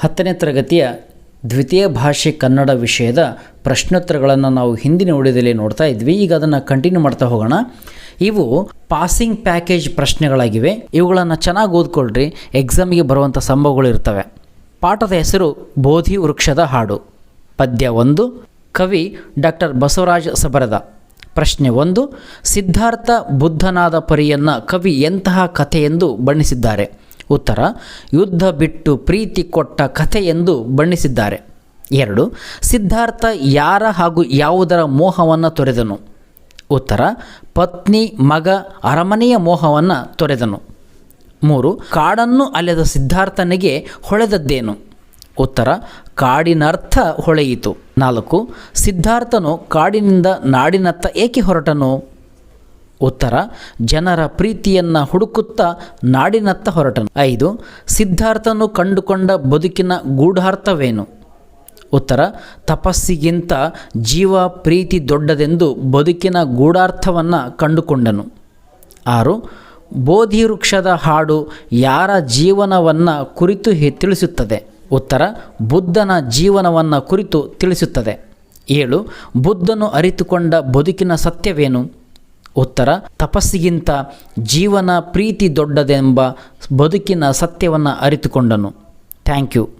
ಹತ್ತನೇ ತರಗತಿಯ ದ್ವಿತೀಯ ಭಾಷೆ ಕನ್ನಡ ವಿಷಯದ ಪ್ರಶ್ನೋತ್ತರಗಳನ್ನು ನಾವು ಹಿಂದಿನ ಉಳಿದಲ್ಲಿ ನೋಡ್ತಾ ಇದ್ವಿ. ಈಗ ಅದನ್ನು ಕಂಟಿನ್ಯೂ ಮಾಡ್ತಾ ಹೋಗೋಣ. ಇವು ಪಾಸಿಂಗ್ ಪ್ಯಾಕೇಜ್ ಪ್ರಶ್ನೆಗಳಾಗಿವೆ. ಇವುಗಳನ್ನು ಚೆನ್ನಾಗಿ ಓದ್ಕೊಳ್ರಿ. ಎಕ್ಸಾಮಿಗೆ ಬರುವಂಥ ಸಂಭವಗಳು ಇರ್ತವೆ. ಪಾಠದ ಹೆಸರು ಬೋಧಿ ವೃಕ್ಷದ ಹಾಡು. ಪದ್ಯ ಒಂದು, ಕವಿ ಡಾಕ್ಟರ್ ಬಸವರಾಜ ಸಬರದ. ಪ್ರಶ್ನೆ ಒಂದು, ಸಿದ್ಧಾರ್ಥ ಬುದ್ಧನಾದ ಪರಿಯನ್ನು ಕವಿ ಎಂತಹ ಕಥೆಯೆಂದು ಬಣ್ಣಿಸಿದ್ದಾರೆ. ಉತ್ತರ, ಯುದ್ಧ ಬಿಟ್ಟು ಪ್ರೀತಿ ಕೊಟ್ಟ ಕಥೆ ಎಂದು ಬಣ್ಣಿಸಿದ್ದಾರೆ. ಎರಡು, ಸಿದ್ಧಾರ್ಥ ಯಾರ ಹಾಗೂ ಯಾವುದರ ಮೋಹವನ್ನು ತೊರೆದನು? ಉತ್ತರ, ಪತ್ನಿ, ಮಗ, ಅರಮನೆಯ ಮೋಹವನ್ನು ತೊರೆದನು. ಮೂರು, ಕಾಡನ್ನು ಅಲೆದ ಸಿದ್ಧಾರ್ಥನಿಗೆ ಹೊಳೆದದ್ದೇನು? ಉತ್ತರ, ಕಾಡಿನರ್ಥ ಹೊಳೆಯಿತು. ನಾಲ್ಕು, ಸಿದ್ಧಾರ್ಥನು ಕಾಡಿನಿಂದ ನಾಡಿನತ್ತ ಏಕೆ ಹೊರಟನು? ಉತ್ತರ, ಜನರ ಪ್ರೀತಿಯನ್ನು ಹುಡುಕುತ್ತಾ ನಾಡಿನತ್ತ ಹೊರಟನು. ಐದು, ಸಿದ್ಧಾರ್ಥನು ಕಂಡುಕೊಂಡ ಬದುಕಿನ ಗೂಢಾರ್ಥವೇನು? ಉತ್ತರ, ತಪಸ್ಸಿಗಿಂತ ಜೀವ ಪ್ರೀತಿ ದೊಡ್ಡದೆಂದು ಬದುಕಿನ ಗೂಢಾರ್ಥವನ್ನು ಕಂಡುಕೊಂಡನು. ಆರು ಬೋಧಿ ವೃಕ್ಷದ ಹಾಡು ಯಾರ ಜೀವನವನ್ನು ಕುರಿತು ತಿಳಿಸುತ್ತದೆ? ಉತ್ತರ, ಬುದ್ಧನ ಜೀವನವನ್ನು ಕುರಿತು ತಿಳಿಸುತ್ತದೆ. ಏಳು, ಬುದ್ಧನು ಅರಿತುಕೊಂಡ ಬದುಕಿನ ಸತ್ಯವೇನು? ಉತ್ತರ ತಪಸ್ಸಿಗಿಂತ ಜೀವನ ಪ್ರೀತಿ ದೊಡ್ಡದೆಂಬ ಬದುಕಿನ ಸತ್ಯವನ್ನು ಅರಿತುಕೊಂಡನು. Thank you.